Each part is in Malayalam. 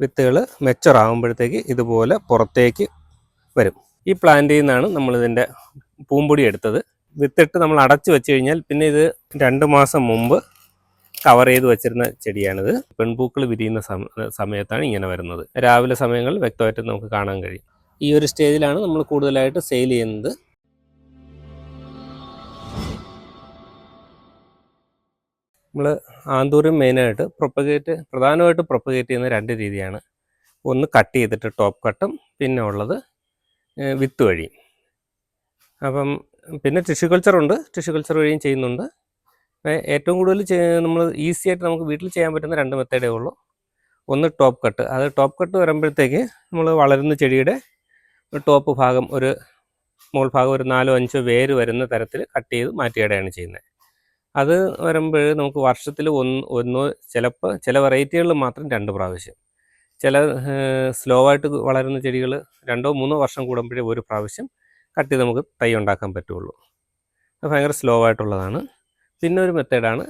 വിത്തുകൾ മെച്ചർ ആകുമ്പോഴത്തേക്ക് ഇതുപോലെ പുറത്തേക്ക് വരും. ഈ പ്ലാന്റിൽ നിന്നാണ് നമ്മളിതിന്റെ പൂമ്പൊടി എടുത്തത്. വിത്തിട്ട് നമ്മൾ അടച്ചു വെച്ച് കഴിഞ്ഞാൽ പിന്നെ ഇത് രണ്ട് മാസം മുമ്പ് കവർ ചെയ്ത് വെച്ചിരുന്ന ചെടിയാണിത്. പെൺപൂക്കൾ വിരിയുന്ന സമയത്താണ് ഇങ്ങനെ വരുന്നത്. രാവിലെ സമയങ്ങളിൽ വ്യക്തമായിട്ട് നമുക്ക് കാണാൻ കഴിയും. ഈ ഒരു സ്റ്റേജിലാണ് നമ്മൾ കൂടുതലായിട്ട് സെയിൽ ചെയ്യുന്നത്. നമ്മൾ ആന്തൂരും മെയിനായിട്ട് പ്രൊപ്പഗേറ്റ് പ്രധാനമായിട്ട് പ്രൊപ്പഗേറ്റ് ചെയ്യുന്ന രണ്ട് രീതിയാണ്. ഒന്ന് കട്ട് ചെയ്തിട്ട് ടോപ്പ് കട്ടും പിന്നെ ഉള്ളത് വിത്ത് വഴിയും. അപ്പം പിന്നെ ടിഷ്യൂ കൾച്ചർ ഉണ്ട്. ടിഷ്യൂ കൾച്ചർ വഴിയും ചെയ്യുന്നുണ്ട്. ഏറ്റവും കൂടുതൽ നമ്മൾ ഈസി ആയിട്ട് നമുക്ക് വീട്ടിൽ ചെയ്യാൻ പറ്റുന്ന രണ്ട് മെത്തേഡേ ഉള്ളൂ. ഒന്ന് ടോപ്പ് കട്ട് അത് ടോപ്പ് കട്ട് വരുമ്പോഴത്തേക്ക് നമ്മൾ വളരുന്ന ചെടിയുടെ ടോപ്പ് ഭാഗം ഒരു മുകൾ ഭാഗം ഒരു നാലോ അഞ്ചോ വേര് വരുന്ന തരത്തിൽ കട്ട് ചെയ്ത് മാറ്റിയിടുകയാണ് ചെയ്യുന്നത്. അത് വരുമ്പോൾ നമുക്ക് വർഷത്തിൽ ഒന്ന് ഒന്നോ ചിലപ്പോൾ ചില വെറൈറ്റികളിൽ മാത്രം രണ്ട് പ്രാവശ്യം. ചില സ്ലോ ആയിട്ട് വളരുന്ന ചെടികൾ രണ്ടോ മൂന്നോ വർഷം കൂടുമ്പോഴേ ഒരു പ്രാവശ്യം കട്ടി നമുക്ക് തൈ ഉണ്ടാക്കാൻ പറ്റുള്ളൂ. അത് ഭയങ്കര സ്ലോ ആയിട്ടുള്ളതാണ് പിന്നെ ഒരു മെത്തേഡാണ്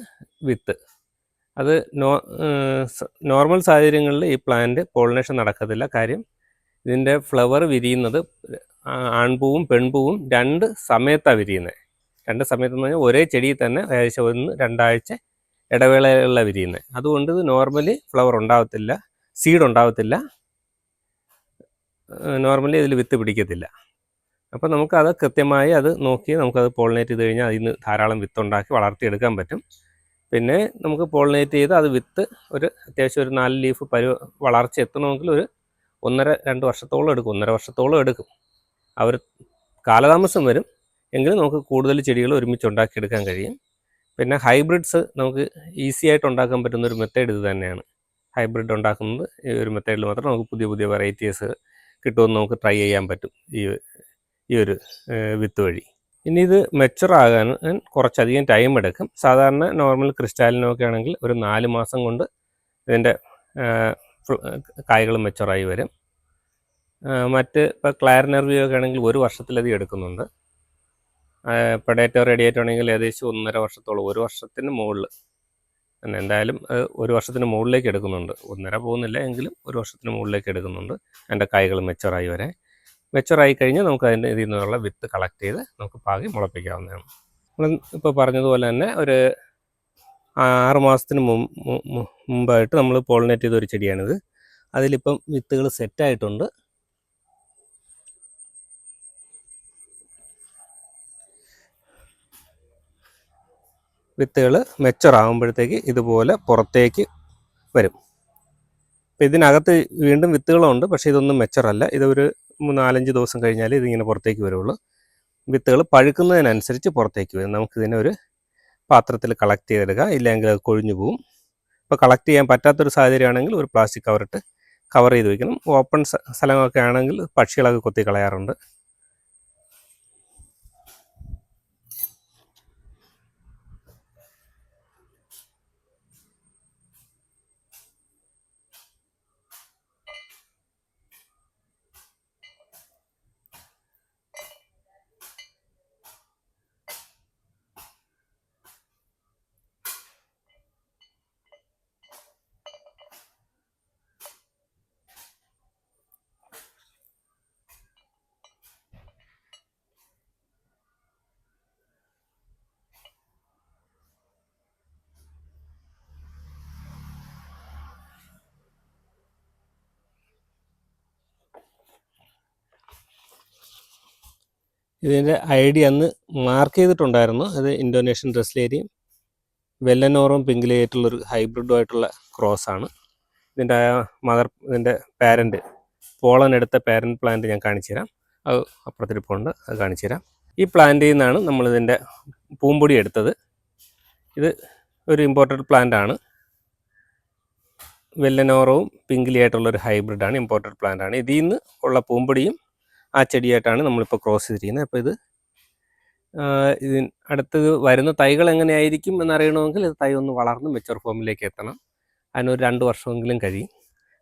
വിത്ത്. അത് നോ നോർമൽ സാഹചര്യങ്ങളിൽ ഈ പ്ലാന്റ് പോളിനേഷൻ നടക്കത്തില്ല. കാര്യം ഇതിന്റെ ഫ്ലവർ വിരിയുന്നത് ആൺപൂവും പെൺപൂവും രണ്ട് സമയത്താണ് വിരിയുന്നത് രണ്ട് സമയത്തെന്ന് പറഞ്ഞാൽ ഒരേ ചെടിയിൽ തന്നെ ഏകദേശം ഒന്ന് രണ്ടാഴ്ച ഇടവേളകളിലുള്ള വിരിയുന്നത് അതുകൊണ്ട് ഇത് നോർമലി ഫ്ലവർ ഉണ്ടാവത്തില്ല സീഡ് ഉണ്ടാവത്തില്ല നോർമലി ഇതിൽ വിത്ത് പിടിക്കത്തില്ല. അപ്പോൾ നമുക്കത് കൃത്യമായി അത് നോക്കി നമുക്കത് പോളിനേറ്റ് ചെയ്ത് കഴിഞ്ഞാൽ അതിൽ നിന്ന് ധാരാളം വിത്ത് ഉണ്ടാക്കി വളർത്തിയെടുക്കാൻ പറ്റും. പിന്നെ നമുക്ക് പോളിനേറ്റ് ചെയ്ത് അത് വിത്ത് ഒരു അത്യാവശ്യം ഒരു നാല് ലീഫ് പരു വളർച്ച എത്തണമെങ്കിൽ ഒരു ഒന്നര രണ്ട് വർഷത്തോളം എടുക്കും ഒന്നര വർഷത്തോളം എടുക്കും. അവർ കാലതാമസം വരും. എങ്കിലും നമുക്ക് കൂടുതൽ ചെടികൾ ഒരുമിച്ച് ഉണ്ടാക്കിയെടുക്കാൻ കഴിയും. പിന്നെ ഹൈബ്രിഡ്സ് നമുക്ക് ഈസി ആയിട്ട് ഉണ്ടാക്കാൻ പറ്റുന്ന ഒരു മെത്തേഡ് ഇത് തന്നെയാണ്. ഹൈബ്രിഡ് ഉണ്ടാക്കുന്നത് ഈ ഒരു മെത്തേഡിൽ മാത്രം നമുക്ക് പുതിയ പുതിയ വെറൈറ്റീസ് കിട്ടുമെന്ന് നമുക്ക് ട്രൈ ചെയ്യാൻ പറ്റും ഈ ഈ ഒരു വിത്ത് വഴി. ഇനി ഇത് മെച്ചുർ ആകാൻ കുറച്ചധികം ടൈം എടുക്കും. സാധാരണ നോർമൽ ക്രിസ്റ്റാലിനൊക്കെ ആണെങ്കിൽ ഒരു നാല് മാസം കൊണ്ട് ഇതിന്റെ കായ്കൾ മെച്ചുറായി വരും. മറ്റ് ഇപ്പോൾ ക്ലാരിനർവിയോ ഒക്കെ ആണെങ്കിൽ ഒരു വർഷത്തിലധികം എടുക്കുന്നുണ്ട്. പെഡേറ്റോ റേഡിയേറ്റോ ആണെങ്കിൽ ഏകദേശം ഒന്നര വർഷത്തോളം ഒരു വർഷത്തിന് മുകളിൽ. എന്തായാലും ഒരു വർഷത്തിന് മുകളിലേക്ക് എടുക്കുന്നുണ്ട്. ഒന്നര പോകുന്നില്ല എങ്കിലും ഒരു വർഷത്തിന് മുകളിലേക്ക് എടുക്കുന്നുണ്ട്. അതിന്റെ കായ്കൾ മെച്ചുറായി വരെ. മെച്ചുറായി കഴിഞ്ഞാൽ നമുക്ക് അതിന്റെ ഇതിൽ നിന്നുള്ള വിത്ത് കളക്ട് ചെയ്ത് നമുക്ക് പാകി മുളപ്പിക്കാവുന്നതാണ്. നമ്മൾ ഇപ്പോൾ പറഞ്ഞതുപോലെ തന്നെ ഒരു ആറ് മാസത്തിന് മുമ്പായിട്ട് നമ്മൾ പോളിനേറ്റ് ചെയ്ത ഒരു ചെടിയാണിത്. അതിലിപ്പം വിത്തുകൾ സെറ്റായിട്ടുണ്ട് വിത്തുകൾ മെച്ചർ ആകുമ്പോഴത്തേക്ക് ഇതുപോലെ പുറത്തേക്ക് വരും. അപ്പോൾ ഇതിനകത്ത് വീണ്ടും വിത്തുകളുണ്ട് പക്ഷേ ഇതൊന്നും മെച്ചറല്ല ഇതൊരു നാലഞ്ച് ദിവസം കഴിഞ്ഞാൽ ഇതിങ്ങനെ പുറത്തേക്ക് വരുള്ളൂ. വിത്തുകൾ പഴുക്കുന്നതിനനുസരിച്ച് പുറത്തേക്ക് വരും. നമുക്കിതിനെ ഒരു പാത്രത്തിൽ കളക്ട് ചെയ്തെടുക്കുക ഇല്ലെങ്കിൽ അത് കൊഴിഞ്ഞു പോവും. ഇപ്പോൾ കളക്ട് ചെയ്യാൻ പറ്റാത്തൊരു സാഹചര്യമാണെങ്കിൽ ഒരു പ്ലാസ്റ്റിക് കവറിട്ട് കവർ ചെയ്ത് വയ്ക്കണം ഓപ്പൺ സ്ഥലങ്ങളൊക്കെ ആണെങ്കിൽ പക്ഷികളൊക്കെ കൊത്തി കളയാറുണ്ട്. ഇതിന്റെ ഐ ഡി അന്ന് മാർക്ക് ചെയ്തിട്ടുണ്ടായിരുന്നു. അത് ഇൻഡോനേഷ്യൻ ഡ്രസ്ലേരിയും വെല്ലനോറും പിങ്കിലേറ്റുള്ളൊരു ഹൈബ്രിഡുമായിട്ടുള്ള ആണ്. ഇതിന്റെ മദർ ഇതിന്റെ പാരന്റ് പോളൻ എടുത്ത പാരന്റ് പ്ലാന്റ് ഞാൻ കാണിച്ചു തരാം. അത് അപ്പുറത്തിരിപ്പുണ്ട് അത് കാണിച്ചു തരാം. ഈ പ്ലാന്റിൽ നിന്നാണ് നമ്മളിതിന്റെ പൂമ്പൊടി എടുത്തത്. ഇത് ഒരു ഇമ്പോർട്ടഡ് പ്ലാന്റ് ആണ്. വെല്ലനോറവും പിങ്കിലിയായിട്ടുള്ളൊരു ഹൈബ്രിഡാണ് ഇമ്പോർട്ടഡ് പ്ലാന്റ് ആണ്. ഇതിൽ നിന്ന് ഉള്ള പൂമ്പൊടിയും ആ ചെടിയായിട്ടാണ് നമ്മളിപ്പോൾ ക്രോസ് ചെയ്തിരിക്കുന്നത്. അപ്പോൾ ഇത് ഇതിന് അടുത്തത് വരുന്ന തൈകൾ എങ്ങനെയായിരിക്കും എന്നറിയണമെങ്കിൽ ഇത് തൈ ഒന്ന് വളർന്ന് മെച്ചർ ഫോമിലേക്ക് എത്തണം. അതിനൊരു രണ്ട് വർഷമെങ്കിലും കഴിയും.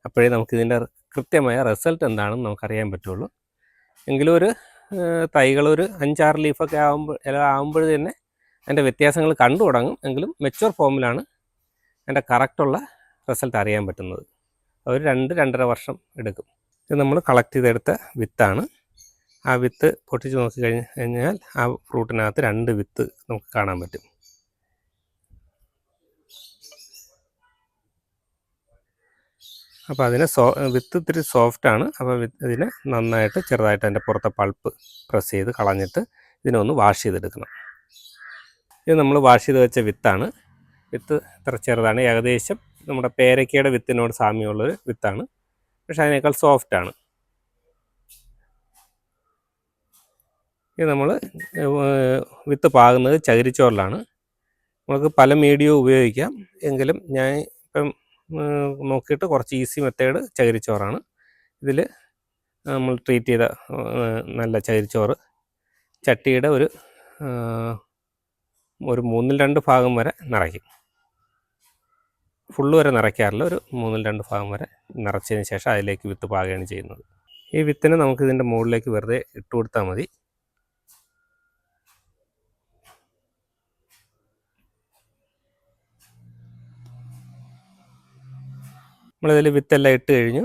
അപ്പോഴേ നമുക്ക് നമുക്കിതിന്റെ കൃത്യമായ റിസൾട്ട് എന്താണെന്ന് നമുക്കറിയാൻ പറ്റുള്ളൂ. എങ്കിലും ഒരു തൈകളൊരു അഞ്ചാറ് ലീഫൊക്കെ ആകുമ്പോൾ ആകുമ്പോൾ തന്നെ അതിന്റെ വ്യത്യാസങ്ങൾ കണ്ടു തുടങ്ങും. എങ്കിലും മെച്ചുവർ ഫോമിലാണ് അതിന്റെ കറക്റ്റുള്ള റിസൾട്ട് അറിയാൻ പറ്റുന്നത്. ഒരു രണ്ട് രണ്ടര വർഷം എടുക്കും. ഇത് നമ്മൾ കളക്ട് ചെയ്തെടുത്ത വിത്താണ്. ആ വിത്ത് പൊട്ടിച്ച് നോക്കി കഴിഞ്ഞ് കഴിഞ്ഞാൽ ആ ഫ്രൂട്ടിനകത്ത് രണ്ട് വിത്ത് നമുക്ക് കാണാൻ പറ്റും. അപ്പോൾ അതിനെ സോ വിത്ത് ഇത്തിരി ആണ്. അപ്പോൾ ഇതിനെ നന്നായിട്ട് ചെറുതായിട്ട് അതിന്റെ പുറത്തെ പൾപ്പ് പ്രസ് ചെയ്ത് കളഞ്ഞിട്ട് ഇതിനെ ഒന്ന് വാഷ് ചെയ്തെടുക്കണം. ഇത് നമ്മൾ വാഷ് ചെയ്ത് വെച്ച വിത്താണ്. വിത്ത് ഇത്ര ചെറുതാണ്. ഏകദേശം നമ്മുടെ പേരക്കയുടെ വിത്തിനോട് സാമ്യമുള്ളൊരു വിത്താണ്. പക്ഷെ അതിനേക്കാൾ ആണ്. ഇത് നമ്മൾ വിത്ത് പാകുന്നത് ചകിരിച്ചോറിലാണ്. നമുക്ക് പല മീഡിയവും ഉപയോഗിക്കാം. എങ്കിലും ഞാൻ ഇപ്പം നോക്കിയിട്ട് കുറച്ച് ഈസി മെത്തേഡ് ചകിരിച്ചോറാണ്. ഇതിൽ നമ്മൾ ട്രീറ്റ് ചെയ്ത നല്ല ചകിരിച്ചോറ്. ചട്ടിയുടെ ഒരു ഒരു മൂന്നിൽ രണ്ട് ഭാഗം വരെ നിറയ്ക്കും. ഫുള്ള് വരെ നിറയ്ക്കാറില്ല. ഒരു മൂന്നിൽ രണ്ട് ഭാഗം വരെ നിറച്ചതിന് ശേഷം അതിലേക്ക് വിത്ത് പാകുകയാണ് ചെയ്യുന്നത്. ഈ വിത്തിനെ നമുക്ക് ഇതിന്റെ മുകളിലേക്ക് വെറുതെ ഇട്ട് കൊടുത്താൽ മതി. നമ്മളിതിൽ വിത്തെല്ലാം ഇട്ട് കഴിഞ്ഞു.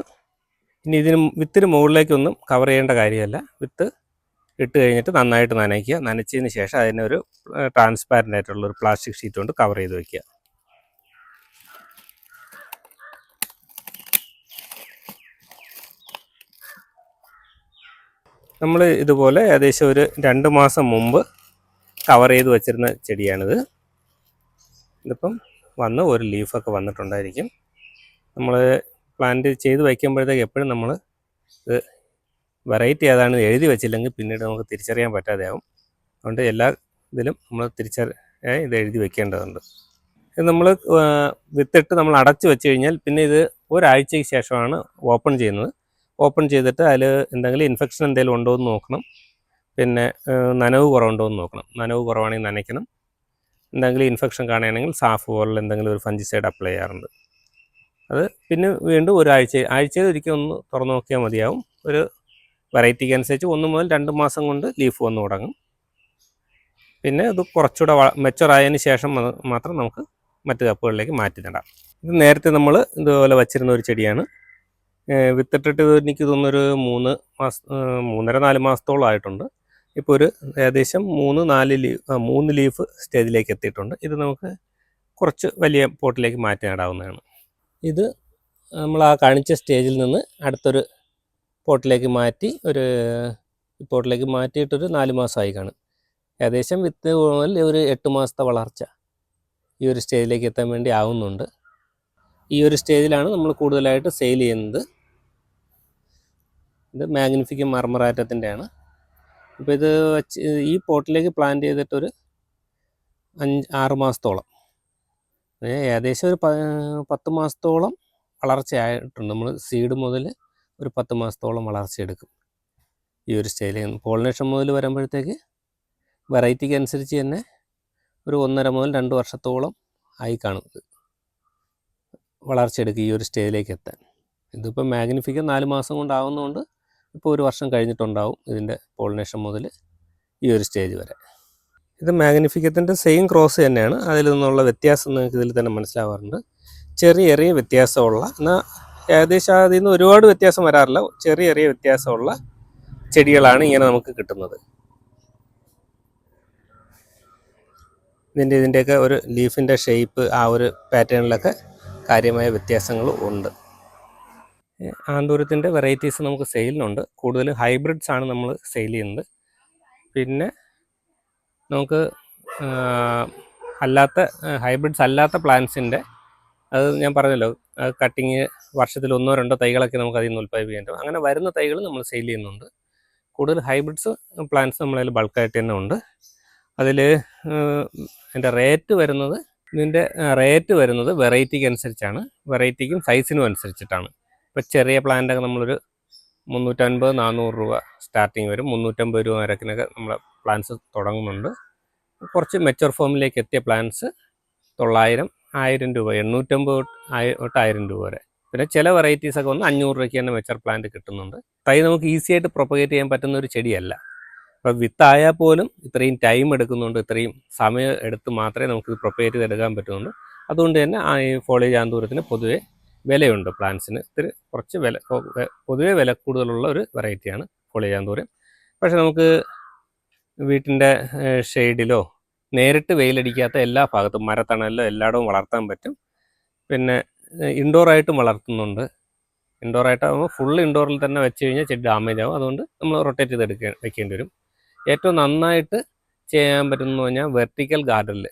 ഇനി ഇതിന് വിത്തിന് മുകളിലേക്കൊന്നും കവർ ചെയ്യേണ്ട കാര്യമല്ല. വിത്ത് ഇട്ട് കഴിഞ്ഞിട്ട് നന്നായിട്ട് നനയ്ക്കുക. നനച്ചതിന് ശേഷം അതിനൊരു ട്രാൻസ്പാരന്റ് ആയിട്ടുള്ള ഒരു പ്ലാസ്റ്റിക് ഷീറ്റ് കൊണ്ട് കവർ ചെയ്ത് വെക്കുക. നമ്മൾ ഇതുപോലെ ഏകദേശം ഒരു രണ്ട് മാസം മുമ്പ് കവർ ചെയ്ത് വച്ചിരുന്ന ചെടിയാണിത്. ഇതിപ്പം വന്ന് ഒരു ലീഫൊക്കെ വന്നിട്ടുണ്ടായിരിക്കും. നമ്മൾ പ്ലാന്റ് ചെയ്ത് വയ്ക്കുമ്പോഴത്തേക്ക് എപ്പോഴും നമ്മൾ ഇത് വെറൈറ്റി ഏതാണെന്ന് എഴുതി വെച്ചില്ലെങ്കിൽ പിന്നീട് നമുക്ക് തിരിച്ചറിയാൻ പറ്റാതെയാവും. അതുകൊണ്ട് എല്ലാ ഇതിലും നമ്മൾ തിരിച്ചറി ഇത് എഴുതി വെക്കേണ്ടതുണ്ട്. ഇത് നമ്മൾ വിത്തിട്ട് നമ്മൾ അടച്ചു വെച്ച് കഴിഞ്ഞാൽ പിന്നെ ഇത് ഒരാഴ്ചയ്ക്ക് ശേഷമാണ് ഓപ്പൺ ചെയ്യുന്നത്. ഓപ്പൺ ചെയ്തിട്ട് അതിൽ എന്തെങ്കിലും ഇൻഫെക്ഷൻ എന്തെങ്കിലും ഉണ്ടോ എന്ന് നോക്കണം. പിന്നെ നനവ് കുറവുണ്ടോ എന്ന് നോക്കണം. നനവ് കുറവാണെങ്കിൽ നനയ്ക്കണം. എന്തെങ്കിലും ഇൻഫെക്ഷൻ കാണുകയാണെങ്കിൽ സാഫ് പോലുള്ള എന്തെങ്കിലും ഒരു ഫഞ്ചിസൈഡ് അപ്ലൈ ചെയ്യാറുണ്ട്. അത് പിന്നെ വീണ്ടും ഒരാഴ്ച ആഴ്ചയിൽ ഒരിക്കൽ ഒന്ന് തുറന്നു നോക്കിയാൽ മതിയാവും. ഒരു വെറൈറ്റിക്ക് അനുസരിച്ച് ഒന്ന് മുതൽ രണ്ട് മാസം കൊണ്ട് ലീഫ് വന്നു തുടങ്ങും. പിന്നെ അത് കുറച്ചുകൂടെ മെച്ചർ ആയതിന് ശേഷം മാത്രം നമുക്ക് മറ്റു കപ്പുകളിലേക്ക് മാറ്റി നടാം. ഇത് നേരത്തെ നമ്മൾ ഇതുപോലെ വച്ചിരുന്ന ഒരു ചെടിയാണ്. വിത്തിട്ടിട്ട് എനിക്ക് തോന്നുന്നൊരു മൂന്ന് മാസം മൂന്നര നാല് മാസത്തോളം ആയിട്ടുണ്ട്. ഇപ്പോൾ ഒരു ഏകദേശം മൂന്ന് നാല് ലീഫ് മൂന്ന് ലീഫ് സ്റ്റേജിലേക്ക് എത്തിയിട്ടുണ്ട്. ഇത് നമുക്ക് കുറച്ച് വലിയ പോട്ടിലേക്ക് മാറ്റി നടാവുന്നതാണ് ഇത് നമ്മൾ ആ കാണിച്ച സ്റ്റേജിൽ നിന്ന് അടുത്തൊരു പോട്ടിലേക്ക് മാറ്റി ഒരു പോട്ടിലേക്ക് മാറ്റിയിട്ടൊരു നാല് മാസമായി കാണും. ഏകദേശം വിത്ത് ഒരു എട്ട് മാസത്തെ വളർച്ച ഈ ഒരു സ്റ്റേജിലേക്ക് എത്താൻ വേണ്ടി ആവുന്നുണ്ട്. ഈ ഒരു സ്റ്റേജിലാണ് നമ്മൾ കൂടുതലായിട്ട് സെയിൽ ചെയ്യുന്നത്. ഇത് മാഗ്നിഫിക്കം മർമറാറ്റത്തിന്റെയാണ് അപ്പോൾ ഇത് വച്ച് ഈ പോട്ടിലേക്ക് പ്ലാന്റ് ചെയ്തിട്ടൊരു അഞ്ച് ആറ് മാസത്തോളം. ഏകദേശം ഒരു പത്ത് മാസത്തോളം വളർച്ചയായിട്ടുണ്ട് നമ്മൾ സീഡ് മുതൽ ഒരു പത്ത് മാസത്തോളം വളർച്ചയെടുക്കും ഈ ഒരു സ്റ്റൈലിൽ പോളിനേഷൻ മുതൽ വരുമ്പോഴത്തേക്ക് വെറൈറ്റിക്ക് അനുസരിച്ച് തന്നെ ഒരു ഒന്നര മുതൽ രണ്ട് വർഷത്തോളം ആയി കാണും വളർച്ചയെടുക്കും ഈ ഒരു സ്റ്റേജിലേക്ക് എത്താൻ. ഇതിപ്പോൾ മാഗ്നിഫിക്കം നാല് മാസം കൊണ്ടാവുന്നതുകൊണ്ട് ഇപ്പോൾ ഒരു വർഷം കഴിഞ്ഞിട്ടുണ്ടാവും ഇതിന്റെ പോളിനേഷൻ മുതൽ ഈ ഒരു സ്റ്റേജ് വരെ. ഇത് മാഗ്നിഫിക്കത്തിന്റെ സെയിം ക്രോസ് തന്നെയാണ്. അതിൽ നിന്നുള്ള വ്യത്യാസം നിങ്ങൾക്ക് ഇതിൽ തന്നെ മനസ്സിലാവാറുണ്ട്. ചെറിയ ചെറിയ വ്യത്യാസമുള്ള എന്നാൽ ഏകദേശം അതിൽ നിന്ന് ഒരുപാട് വ്യത്യാസം വരാറില്ല. ചെറിയ ചെറിയ വ്യത്യാസമുള്ള ചെടികളാണ് ഇങ്ങനെ നമുക്ക് കിട്ടുന്നത്. ഇതിന്റെ ഇതിന്റെയൊക്കെ ഒരു ലീഫിന്റെ ഷേപ്പ് ആ ഒരു പാറ്റേണിലൊക്കെ കാര്യമായ വ്യത്യാസങ്ങൾ ഉണ്ട്. ആന്തൂരത്തിന്റെ വെറൈറ്റീസ് നമുക്ക് സെയിലിനുണ്ട് കൂടുതലും ഹൈബ്രിഡ്സ് ആണ് നമ്മൾ സെയിൽ ചെയ്യുന്നത്. പിന്നെ നമുക്ക് അല്ലാത്ത ഹൈബ്രിഡ്സ് അല്ലാത്ത പ്ലാന്റ്സിന്റെ അത് ഞാൻ പറഞ്ഞല്ലോ കട്ടിങ് വർഷത്തിൽ ഒന്നോ രണ്ടോ തൈകളൊക്കെ നമുക്ക് അതിൽ നിന്ന് ഉൽപ്പാദിപ്പിക്കാൻ പറ്റും. അങ്ങനെ വരുന്ന തൈകൾ നമ്മൾ സെയിൽ ചെയ്യുന്നുണ്ട്. കൂടുതൽ ഹൈബ്രിഡ്സ് പ്ലാന്റ്സ് നമ്മളതിൽ ബൾക്കായിട്ട് തന്നെ ഉണ്ട്. അതിൽ എന്റെ റേറ്റ് വരുന്നത് ഇതിന്റെ റേറ്റ് വരുന്നത് വെറൈറ്റിക്ക് അനുസരിച്ചാണ്. വെറൈറ്റിക്കും സൈസിനും അനുസരിച്ചിട്ടാണ്. ഇപ്പോൾ ചെറിയ പ്ലാന്റൊക്കെ നമ്മളൊരു മുന്നൂറ്റൻപത് നാനൂറ് രൂപ സ്റ്റാർട്ടിങ് വരും. മുന്നൂറ്റമ്പത് രൂപ വരക്കിനൊക്കെ നമ്മളെ പ്ലാന്റ്സ് തുടങ്ങുന്നുണ്ട്. കുറച്ച് മെച്ചൂർ ഫോമിലേക്ക് എത്തിയ പ്ലാന്റ്സ് തൊള്ളായിരം ആയിരം രൂപ എണ്ണൂറ്റമ്പത് തൊട്ട് ആയി- തൊട്ട് ആയിരം രൂപ വരെ. പിന്നെ ചില വെറൈറ്റീസ് ഒക്കെ വന്ന് അഞ്ഞൂറ് രൂപയ്ക്ക് തന്നെ മെച്ചർ പ്ലാന്റ് കിട്ടുന്നുണ്ട്. തൈ നമുക്ക് ഈസി ആയിട്ട് പ്രൊപ്പഗേറ്റ് ചെയ്യാൻ പറ്റുന്ന ഒരു ചെടിയല്ല. അപ്പോൾ വിത്തായാൽ പോലും ഇത്രയും ടൈം എടുക്കുന്നുണ്ട് ഇത്രയും സമയം എടുത്ത് മാത്രമേ നമുക്ക് പ്രൊപ്പഗേറ്റ് ചെയ്തെടുക്കാൻ പറ്റുന്നുള്ളൂ. അതുകൊണ്ട് തന്നെ ആ ഈ ഫോളേജ് ആന്തൂരത്തിന് പൊതുവെ വിലയുണ്ട് പ്ലാന്റ്സിന്. ഇത്തിരി കുറച്ച് വില പൊതുവേ വില കൂടുതലുള്ള ഒരു വെറൈറ്റിയാണ് ഫോളിയാന്തൂരം പക്ഷെ നമുക്ക് വീട്ടിന്റെ ഷെയ്ഡിലോ നേരിട്ട് വെയിലടിക്കാത്ത എല്ലാ ഭാഗത്തും മരത്തണലിലോ എല്ലായിടവും വളർത്താൻ പറ്റും. പിന്നെ ഇൻഡോറായിട്ടും വളർത്തുന്നുണ്ട്. ഇൻഡോറായിട്ടാകുമ്പോൾ ഫുൾ ഇൻഡോറിൽ തന്നെ വെച്ച് കഴിഞ്ഞാൽ ചെടി ഡാമേജ് ആവും. അതുകൊണ്ട് നമ്മൾ റൊട്ടേറ്റ് ചെയ്ത് എടുക്ക വെക്കേണ്ടി വരും. ഏറ്റവും നന്നായിട്ട് ചെയ്യാൻ പറ്റുമെന്ന് പറഞ്ഞാൽ വെർട്ടിക്കൽ ഗാർഡനിൽ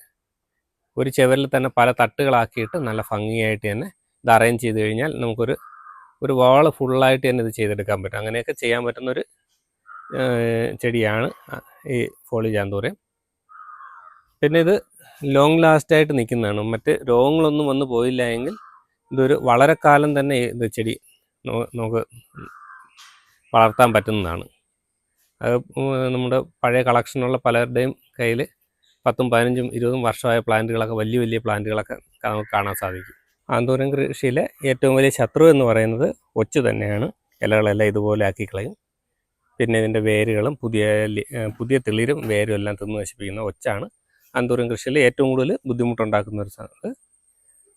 ഒരു ചെവരിൽ തന്നെ പല തട്ടുകളാക്കിയിട്ട് നല്ല ഭംഗിയായിട്ട് തന്നെ ഇത് അറേഞ്ച് ചെയ്ത് കഴിഞ്ഞാൽ നമുക്കൊരു ഒരു വാൾ ഫുള്ളായിട്ട് തന്നെ ഇത് ചെയ്തെടുക്കാൻ പറ്റും. അങ്ങനെയൊക്കെ ചെയ്യാൻ പറ്റുന്നൊരു ചെടിയാണ് ഈ ഫോളി പിന്നെ ഇത് ലോങ് ലാസ്റ്റ് ആയിട്ട് നിൽക്കുന്നതാണ്. മറ്റ് രോഗങ്ങളൊന്നും വന്നു പോയില്ല എങ്കിൽ ഇതൊരു വളരെ കാലം തന്നെ ഇത് ചെടി നമുക്ക് വളർത്താൻ പറ്റുന്നതാണ്. അത് നമ്മുടെ പഴയ കളക്ഷനുള്ള പലരുടെയും കയ്യിൽ പത്തും പതിനഞ്ചും ഇരുപതും വർഷമായ പ്ലാന്റുകളൊക്കെ വലിയ വലിയ പ്ലാന്റുകളൊക്കെ നമുക്ക് കാണാൻ സാധിക്കും. ആന്തൂരം കൃഷിയിലെ ഏറ്റവും വലിയ ശത്രു എന്ന് പറയുന്നത് ഒച്ച് തന്നെയാണ്. ഇലകളെല്ലാം ഇതുപോലെ ആക്കി കളയും പിന്നെ ഇതിന്റെ വേരുകളും പുതിയ പുതിയ തെളിരും വേരും എല്ലാം തിന്ന് നശിപ്പിക്കുന്ന ഒച്ചാണ് ആന്തൂരം കൃഷിയിൽ ഏറ്റവും കൂടുതൽ ബുദ്ധിമുട്ടുണ്ടാക്കുന്ന ഒരു സാധനം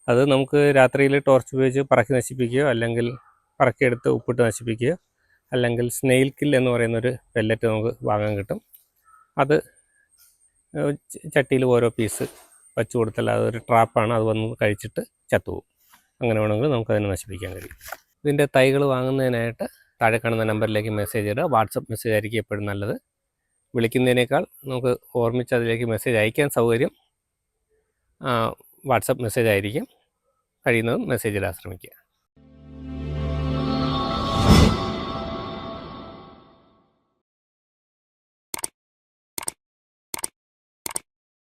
അത്. നമുക്ക് രാത്രിയിൽ ടോർച്ച് ഉപയോഗിച്ച് പറക്കി നശിപ്പിക്കുകയോ അല്ലെങ്കിൽ പറക്കിയെടുത്ത് ഉപ്പിട്ട് നശിപ്പിക്കുകയോ അല്ലെങ്കിൽ സ്നെയിൽ കിൽ എന്ന് പറയുന്നൊരു പെല്ലറ്റ് നമുക്ക് വാങ്ങാൻ കിട്ടും. അത് ചട്ടിയിൽ ഓരോ പീസ് വച്ച് കൊടുത്താൽ അതൊരു ട്രാപ്പാണ് അത് വന്ന് കഴിച്ചിട്ട് ചത്തുപോകും. അങ്ങനെ വേണമെങ്കിൽ നമുക്ക് അതിനെ നശിപ്പിക്കാൻ കഴിയും. ഇതിന്റെ തൈകൾ വാങ്ങുന്നതിനായിട്ട് താഴെ കാണുന്ന നമ്പറിലേക്ക് മെസ്സേജ് ഇടുക. വാട്സപ്പ് മെസ്സേജ് ആയിരിക്കും എപ്പോഴും നല്ലത്. വിളിക്കുന്നതിനേക്കാൾ നമുക്ക് ഓർമ്മിച്ച് അതിലേക്ക് മെസ്സേജ് അയക്കാൻ സൗകര്യം വാട്സപ്പ് മെസ്സേജ് ആയിരിക്കും. കഴിയുന്നതും മെസ്സേജ് ഇടാൻ ശ്രമിക്കുക.